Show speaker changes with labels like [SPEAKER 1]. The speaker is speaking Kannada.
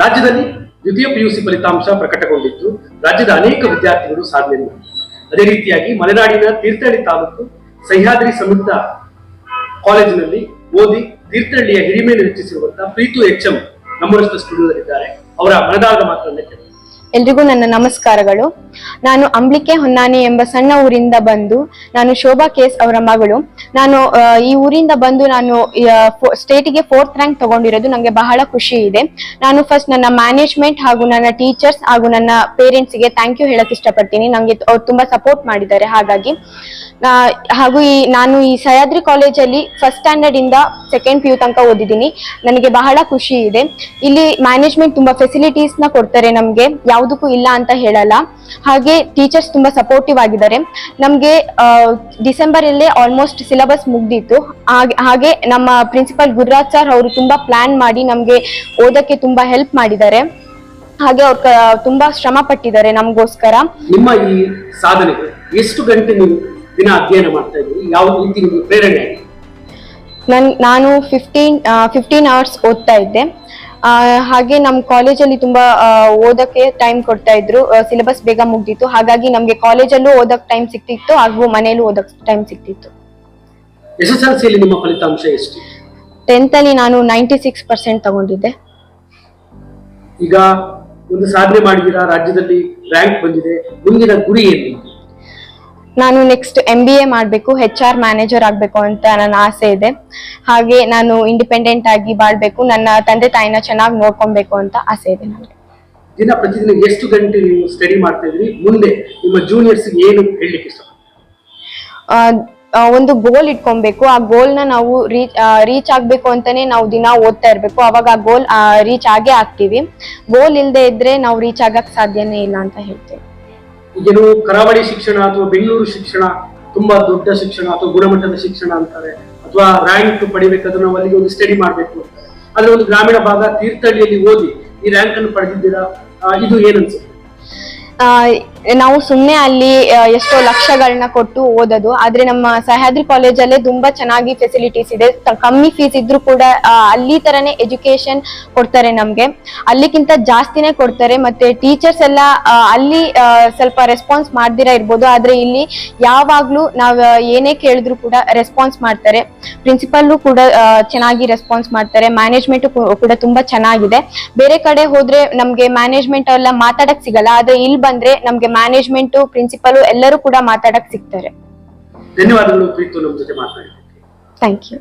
[SPEAKER 1] ರಾಜ್ಯದಲ್ಲಿ ದ್ವಿತೀಯ ಪಿಯುಸಿ ಫಲಿತಾಂಶ ಪ್ರಕಟಗೊಂಡಿದ್ದು ರಾಜ್ಯದ ಅನೇಕ ವಿದ್ಯಾರ್ಥಿಗಳು ಸಾಧನೆ ಅದೇ ರೀತಿಯಾಗಿ ಮಲೆನಾಡಿನ ತೀರ್ಥಹಳ್ಳಿ ತಾಲೂಕು ಸಹ್ಯಾದ್ರಿ ಸಮೃದ್ಧ ಕಾಲೇಜಿನಲ್ಲಿ ಓದಿ ತೀರ್ಥಹಳ್ಳಿಯ ಹಿರಿಮೆಯನ್ನು ಹೆಚ್ಚಿಸಿರುವಂತಹ ಪ್ರೀತು ಎಚ್ ಎಂ ನಮ್ಮರಷ್ಟು ಸ್ಟುಡಿಯೋದಲ್ಲಿದ್ದಾರೆ. ಅವರ ಮನದಾಳದ ಕೇಳಿ
[SPEAKER 2] ಎಲ್ರಿಗೂ ನನ್ನ ನಮಸ್ಕಾರಗಳು. ನಾನು ಅಂಬ್ಲಿಕೆ ಹೊನ್ನಾನೆ ಎಂಬ ಸಣ್ಣ ಊರಿಂದ ಬಂದು ನಾನು ಶೋಭಾ ಕೇಸ್ ಅವರ ಮಗಳು. ನಾನು ಈ ಊರಿಂದ ಬಂದು ನಾನು ಸ್ಟೇಟಿಗೆ ಫೋರ್ತ್ ರ್ಯಾಂಕ್ ತಗೊಂಡಿರೋದು ನನಗೆ ಬಹಳ ಖುಷಿ ಇದೆ. ನಾನು ಫಸ್ಟ್ ನನ್ನ ಮ್ಯಾನೇಜ್ಮೆಂಟ್ ಹಾಗೂ ನನ್ನ ಟೀಚರ್ಸ್ ಹಾಗೂ ನನ್ನ ಪೇರೆಂಟ್ಸ್ಗೆ ಥ್ಯಾಂಕ್ ಯು ಹೇಳಕ್ ಇಷ್ಟಪಡ್ತೀನಿ. ನನಗೆ ಅವ್ರು ತುಂಬಾ ಸಪೋರ್ಟ್ ಮಾಡಿದ್ದಾರೆ. ಹಾಗಾಗಿ ಹಾಗೂ ಈ, ನಾನು ಈ ಸಹ್ಯಾದ್ರಿ ಕಾಲೇಜಲ್ಲಿ ಫಸ್ಟ್ ಸ್ಟ್ಯಾಂಡರ್ಡ್ ಇಂದ ಸೆಕೆಂಡ್ ಪಿ ಯು ತನಕ ಓದಿದ್ದೀನಿ. ನನಗೆ ಬಹಳ ಖುಷಿ ಇದೆ. ಇಲ್ಲಿ ಮ್ಯಾನೇಜ್ಮೆಂಟ್ ತುಂಬಾ ಫೆಸಿಲಿಟೀಸ್ನ ಕೊಡ್ತಾರೆ ನಮ್ಗೆ. ಯಾವುದಕ್ಕೂ ಇಲ್ಲ ಅಂತ ಹೇಳಲ್ಲ. ಹಾಗೆ ಟೀಚರ್ಸ್ ತುಂಬಾ ಸಪೋರ್ಟಿವ್ ಆಗಿದ್ದಾರೆ. ನಮ್ಗೆ ಡಿಸೆಂಬರ್ ಅಲ್ಲೇ ಆಲ್ಮೋಸ್ಟ್ ಸಿಲೆಬಸ್ ಮುಗ್ದಿತ್ತು. ಹಾಗೆ- ನಮ್ಮ ಪ್ರಿನ್ಸಿಪಲ್ ಗುರುರಾಜ್ ಸರ್ ಅವರು ತುಂಬಾ ಪ್ಲಾನ್ ಮಾಡಿ ನಮ್ಗೆ ಓದಕ್ಕೆ ತುಂಬಾ ಹೆಲ್ಪ್ ಮಾಡಿದ್ದಾರೆ. ಹಾಗೆ ಅವ್ರ ತುಂಬಾ ಶ್ರಮ ಪಟ್ಟಿದ್ದಾರೆ ನಮಗೋಸ್ಕರ.
[SPEAKER 1] ನಿಮ್ಮ ಈ ಸಾಧನೆ ಎಷ್ಟು ಗಂಟೆ ನೀವು ದಿನ ಅಧ್ಯಯನ ಮಾಡ್ತಾ ಇದ್ದೀರಿ? ಯಾವ ರೀತಿ ನಿಮಗೆ ಪ್ರೇರಣೆ
[SPEAKER 2] ನನ್ ನಾನು ಫಿಫ್ಟೀನ್ ಫಿಫ್ಟೀನ್ ಅವರ್ಸ್ ಓದ್ತಾ ಇದ್ದೆ. ಹಾಗೆ ನಮ್ಮ ಕಾಲೇಜಲ್ಲಿ ತುಂಬಾ ಓದಕ್ಕೆ ಟೈಮ್ ಕೊಡ್ತಾ ಇದ್ರು. ಸಿಲೆಬಸ್ ಬೇಗ ಮುಗ್ದಿತ್ತು. ಹಾಗಾಗಿ ನಮ್ಗೆ ಕಾಲೇಜಲ್ಲೂ ಓದಕ್ ಟೈಮ್ ಸಿಕ್ತಿತ್ತು ಹಾಗೂ ಮನೆಯಲ್ಲೂ ಓದಕ್ ಟೈಮ್ ಸಿಕ್ತಿತ್ತು
[SPEAKER 1] ಎಸ್ ಎಸ್ ಎಲ್ ಸಿಯಲ್ಲಿ ನಿಮ್ಮ ಫಲಿತಾಂಶ ಎಷ್ಟು?
[SPEAKER 2] ಟೆಂತ್ ಅಲ್ಲಿ ನಾನು ನೈಂಟಿ ಸಿಕ್ಸ್ ಪರ್ಸೆಂಟ್ ತಗೊಂಡಿದ್ದೆ.
[SPEAKER 1] ಈಗ ಒಂದು ಸಾಧನೆ ಮಾಡಿದೀರಾ ರಾಜ್ಯದಲ್ಲಿ ರ್ಯಾಂಕ್ ಬಂದಿದೆ. ಮುಂದಿನ ಗುರಿ ಏನು?
[SPEAKER 2] ನಾನು ನೆಕ್ಸ್ಟ್ ಎಂ ಬಿ ಎ ಮಾಡಬೇಕು ಹೆಚ್ ಆರ್ ಮ್ಯಾನೇಜರ್ ಆಗಬೇಕು ಅಂತ ನನ್ನ ಆಸೆ ಇದೆ. ಹಾಗೆ ನಾನು ಇಂಡಿಪೆಂಡೆಂಟ್ ಆಗಿ ಬಾಳ್ಬೇಕು ನನ್ನ ತಂದೆ ತಾಯಿನ ಚೆನ್ನಾಗಿ ನೋಡ್ಕೊಬೇಕು ಅಂತ ಆಸೆ ಇದೆ ನನಗೆ.
[SPEAKER 1] ದಿನ ಪ್ರತಿದಿನ ಎಷ್ಟು ಗಂಟೆ ನೀವು ಸ್ಟಡಿ ಮಾಡ್ತಾ ಇದ್ರಿ ಮುಂದೆ ನಿಮ್ಮ ಜೂನಿಯರ್ಸ್ ಏನು ಹೇಳಲಿಕ್ಕೆ ಇಷ್ಟ
[SPEAKER 2] ಆ, ಆ, ಒಂದು ಗೋಲ್ ಇಟ್ಕೊಬೇಕು. ಆ ಗೋಲ್ನ ನಾವು ರೀಚ್ ರೀಚ್ ಆಗ್ಬೇಕು ಅಂತಾನೆ ನಾವು ದಿನ ಓದ್ತಾ ಇರ್ಬೇಕು. ಅವಾಗ ಆ ಗೋಲ್ ರೀಚ್ ಆಗೇ ಆಗ್ತೀವಿ. ಗೋಲ್ ಇಲ್ಲದೆ ಇದ್ರೆ ನಾವು ರೀಚ್ ಆಗಕ್ ಸಾಧ್ಯನೇ ಇಲ್ಲ ಅಂತ ಹೇಳ್ತೇವೆ
[SPEAKER 1] ಈಗೇನು ಕರಾವಳಿ ಶಿಕ್ಷಣ ಅಥವಾ ಬೆಂಗಳೂರು ಶಿಕ್ಷಣ, ತುಂಬಾ ದೊಡ್ಡ ಶಿಕ್ಷಣ ಅಥವಾ ಗುಣಮಟ್ಟದ ಶಿಕ್ಷಣ ಅಂತಾರೆ. ಅಥವಾ ರ್ಯಾಂಕ್ ಪಡಿಬೇಕಾದ್ರೆ ನಾವು ಅಲ್ಲಿಗೆ ಒಂದು ಸ್ಟಡಿ ಮಾಡಬೇಕು. ಅಂತಾರೆ ಆದ್ರೆ ಒಂದು ಗ್ರಾಮೀಣ ಭಾಗ ತೀರ್ಥಹಳ್ಳಿಯಲ್ಲಿ ಓದಿ ಈ ರ್ಯಾಂಕ್ ಅನ್ನು ಪಡೆದಿದ್ದೀರಾ? ಇದು ಏನನ್ಸುತ್ತೆ?
[SPEAKER 2] ನಾವು ಸುಮ್ಮನೆ ಅಲ್ಲಿ ಎಷ್ಟೋ ಲಕ್ಷಗಳನ್ನ ಕೊಟ್ಟು ಓದೋದು, ಆದ್ರೆ ನಮ್ಮ ಸಹ್ಯಾದ್ರಿ ಕಾಲೇಜಲ್ಲೇ ತುಂಬಾ ಚೆನ್ನಾಗಿ ಫೆಸಿಲಿಟೀಸ್ ಇದೆ. ಕಮ್ಮಿ ಫೀಸ್ ಇದ್ರೂ ಕೂಡ ಅಲ್ಲಿ ತರನೇ ಎಜುಕೇಶನ್ ಕೊಡ್ತಾರೆ ನಮ್ಗೆ. ಅಲ್ಲಿಗಿಂತ ಜಾಸ್ತಿನೇ ಕೊಡ್ತಾರೆ, ಮತ್ತೆ ಟೀಚರ್ಸ್ ಎಲ್ಲ ಅಲ್ಲಿ ಸ್ವಲ್ಪ ರೆಸ್ಪಾನ್ಸ್ ಮಾಡ್ದಿರಾ ಇರ್ಬೋದು, ಆದ್ರೆ ಇಲ್ಲಿ ಯಾವಾಗ್ಲೂ ನಾವ್ ಏನೇ ಕೇಳಿದ್ರು ಕೂಡ ರೆಸ್ಪಾನ್ಸ್ ಮಾಡ್ತಾರೆ. ಪ್ರಿನ್ಸಿಪಲ್ ಕೂಡ ಚೆನ್ನಾಗಿ ರೆಸ್ಪಾನ್ಸ್ ಮಾಡ್ತಾರೆ ಮ್ಯಾನೇಜ್ಮೆಂಟ್ ಕೂಡ ತುಂಬಾ ಚೆನ್ನಾಗಿದೆ. ಬೇರೆ ಕಡೆ ಹೋದ್ರೆ ನಮ್ಗೆ ಮ್ಯಾನೇಜ್ಮೆಂಟ್ ಎಲ್ಲ ಮಾತಾಡಕ್ ಸಿಗಲ್ಲ, ಆದ್ರೆ ಇಲ್ಲಿ ಬಂದ್ರೆ ನಮ್ಗೆ ಮ್ಯಾನೇಜ್ಮೆಂಟ್ ಪ್ರಿನ್ಸಿಪಲ್ ಎಲ್ಲರೂ ಕೂಡ ಮಾತಾಡಕ್ ಸಿಗ್ತಾರೆ.
[SPEAKER 1] ಧನ್ಯವಾದಗಳು ಪ್ರೀತು ನಮ್ಮ ಜೊತೆ ಮಾತನಾಡಿದ್ದಕ್ಕೆ
[SPEAKER 2] ಥ್ಯಾಂಕ್ ಯು